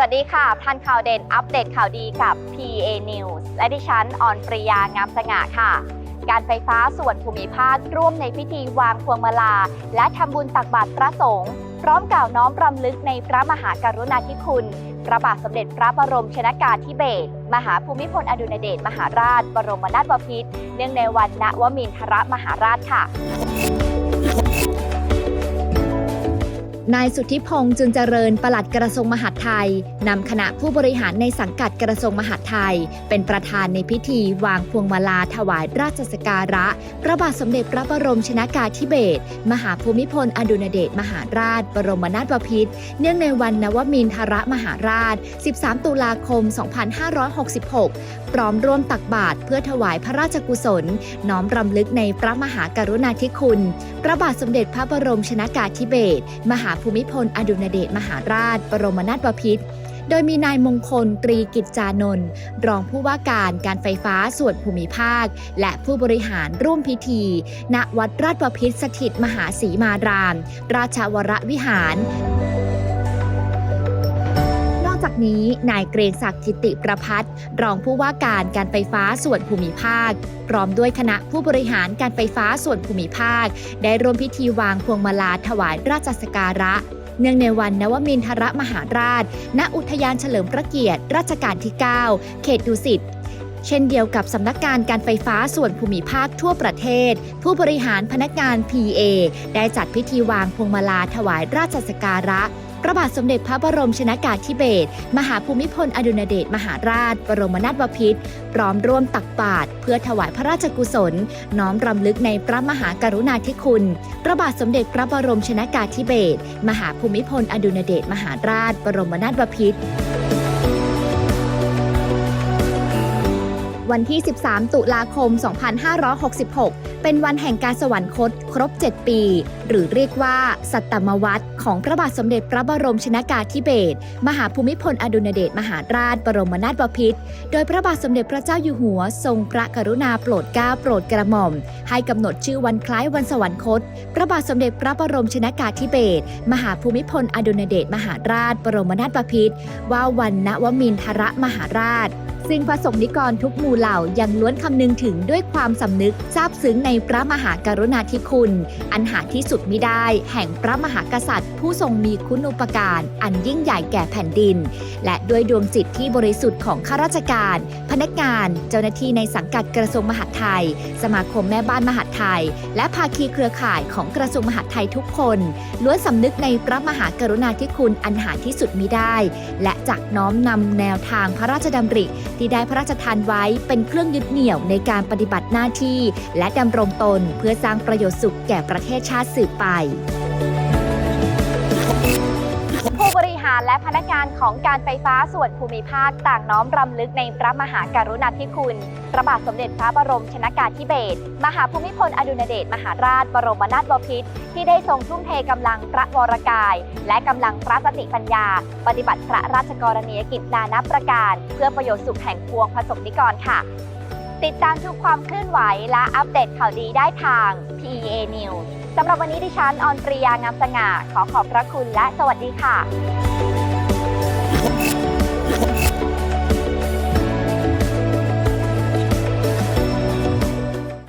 สวัสดีค่ะทันข่าวเด่นอัปเดตข่าวดีกับ PA News และดิฉันออนปริยางามสง่าค่ะ การไฟฟ้าส่วนภูมิภาคร่วมในพิธีวางพวงมาลา และทำบุญตักบาตรพระสงฆ์พร้อมกล่าวน้อมรำลึกในพระมหากรุณาธิคุณ พระบาทสมเด็จพระบรมชนากาธิเบศรมหาภูมิพลอดุลยเดชมหาราช บรมนาถบพิตรเนื่องในวันณวมินทรมหาราชค่ะ นายสุทธิพงษ์จุนเจริญปลัดกระทรวงมหาดไทยนำคณะผู้บริหารในสังกัดกระทรวงมหาดไทย เป็นประธานในพิธีวางพวงมาลาถวายราชสกการะ พระบาทสมเด็จพระบรมชนากาธิเบศรมหาภูมิพลอดุลยเดชมหาราช บรมนาถบพิตรเนื่องในวันนวมินทรมหาราช 13 ตุลาคม 2566 พร้อมร่วมตักบาตรเพื่อถวายพระราชกุศล น้อมรำลึกในพระมหากรุณาธิคุณ พระบาทสมเด็จพระบรมชนากาธิเบศรมหาภูมิพลอดุลเดชมหาราช บรมนาถบพิตรโดยมีนายมงคลตรีกิจจานนท์รองผู้ว่าการการไฟฟ้าส่วนภูมิภาค และผู้บริหารร่วมพิธี ณวัดราชบพิตรสถิตมหาศรีมาราม ราชวรวิหาร นี้นายเกรียงศักดิ์ทิติประพัฒรองผู้ว่าการการไฟฟ้าส่วนภูมิภาค พร้อมด้วยคณะผู้บริหารการไฟฟ้าส่วนภูมิภาค ได้ร่วมพิธีวางพวงมาลาถวายราชสการะ เนื่องในวันนวมินทรมหาราช ณอุทยานเฉลิมพระเกียรติรัชกาลที่ 9 เขตดุสิตเช่นเดียวกับสำนักงานการไฟฟ้าส่วนภูมิภาคทั่วประเทศ ผู้บริหารพนักงาน PA ได้จัดพิธีวางพวงมาลาถวายราชสการะ พระบาทสมเด็จพระบรมชนากาธิเบศรมหาภูมิพลอดุลยเดชมหาราช บรมนาถบพิตรพร้อมร่วมตักบาตรเพื่อถวายพระราชกุศล น้อมรำลึกในพระมหากรุณาธิคุณ พระบาทสมเด็จพระบรมชนากาธิเบศรมหาภูมิพลอดุลยเดชมหาราช บรมนาถบพิตรวันที่ 13 ตุลาคม 2566 เป็นวันแห่งการสวรรคตครบ 7 ปี หรือเรียกว่า สัตตมวัตรของพระบาทสมเด็จพระบรมชนากาธิเบศรมหาภูมิพลอดุลยเดชมหาราช บรมนาถบพิตรโดยพระบาทสมเด็จพระเจ้าอยู่หัว ทรงพระกรุณาโปรดเกล้าโปรดกระหม่อม ให้กำหนดชื่อวันคล้ายวันสวรรคต พระบาทสมเด็จพระบรมชนากาธิเบศรมหาภูมิพลอดุลยเดชมหาราช บรมนาถบพิตรว่าวันณวมินทรมหาราช ซึ่งพระสงฆ์นิกรทุกหมู่เหล่ายังล้วนคำนึงถึงด้วยความสำนึกซาบซึ้งในพระมหากรุณาธิคุณ อันหาที่สุดมิได้ แห่งพระมหากษัตริย์ ผู้ทรงมีคุณูปการอันยิ่งใหญ่แก่แผ่นดิน และด้วยดวงจิตที่บริสุทธิ์ของข้าราชการ พนักงาน เจ้าหน้าที่ในสังกัดกระทรวงมหาดไทย สมาคมแม่บ้านมหาดไทย และภาคีเครือข่ายของกระทรวงมหาดไทยทุกคนล้วนสำนึกในพระมหากรุณาธิคุณอันหาที่สุดมิได้ และจักน้อมนำแนวทางพระราชดำริที่ได้พระราชทานไว้เป็นเครื่องยึดเหนี่ยวในการปฏิบัติหน้าที่ และดำรงตนเพื่อสร้างประโยชน์สุขแก่ประเทศชาติสืบไป พนักงานของการไฟฟ้าส่วนภูมิภาคต่างน้อมรำลึกในพระมหากรุณาธิคุณพระบาทสมเด็จพระบรมชนากาธิเบศรมหาภูมิพลอดุลยเดชมหาราช บรมนาถบพิตรที่ได้ทรงทุ่มเทกำลังพระวรกาย และกำลังพระสติปัญญา ปฏิบัติพระราชกรณียกิจนานับประการ เพื่อประโยชน์สุขแห่งพวงผสมนิกรค่ะ ติดตามทุกความเคลื่อนไหวและอัปเดตข่าวดีได้ทาง PEA News สำหรับวันนี้ดิฉันออนปริยางามสง่า ขอขอบพระคุณและสวัสดีค่ะ Whoa.